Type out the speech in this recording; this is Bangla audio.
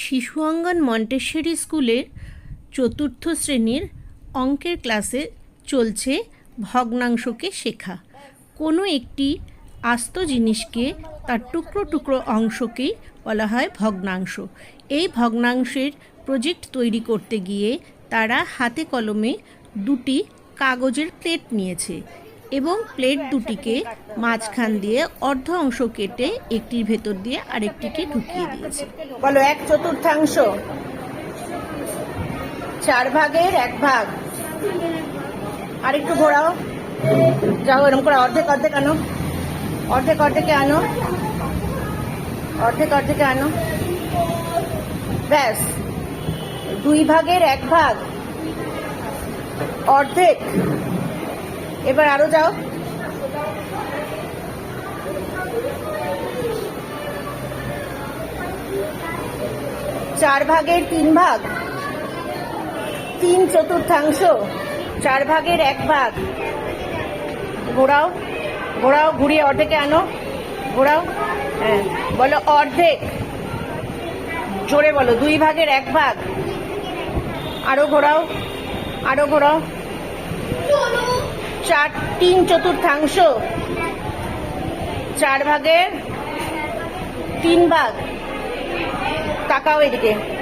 শিশু অঙ্গন মন্টেশ্বরী স্কুলের চতুর্থ শ্রেণির অঙ্কের ক্লাসে চলছে ভগ্নাংশকে শেখা। কোনো একটি আস্ত জিনিসকে তার টুকরো টুকরো অংশকেই বলা হয় ভগ্নাংশ। এই ভগ্নাংশের প্রজেক্ট তৈরি করতে গিয়ে তারা হাতে কলমে দুটি কাগজের প্লেট নিয়েছে। এবং প্লেট দুটিকে মাঝখান দিয়ে অর্ধ অংশ কেটে একটির ভেতর দিয়ে আরেকটিকে ঢুকিয়ে দিয়েছে। বলো, এক চতুর্থাংশ। চার ভাগের এক ভাগ। আর একটু ঘোরাও। যাও, এরকম করে অর্ধেক অর্ধেক আনো। অর্ধেক, অর্ধেকে আনো। অর্ধেক, অর্ধেকে আনো। ব্যাস। দুই ভাগের এক ভাগ। অর্ধেক। এবার আরও যাও। চার ভাগের তিন ভাগ। তিন চতুর্থাংশ। চার ভাগের এক ভাগ। ঘোরাও ঘোরাও, ঘুরিয়ে অর্ধেকে আনো। ঘোরাও হ্যাঁ বলো অর্ধেক। জোরে বলো, দুই ভাগের এক ভাগ। আরও ঘোরাও আরও ঘোরাও। চার তিন চতুর্থাংশ। চার ভাগের তিন ভাগ। তাকাও এদিকে।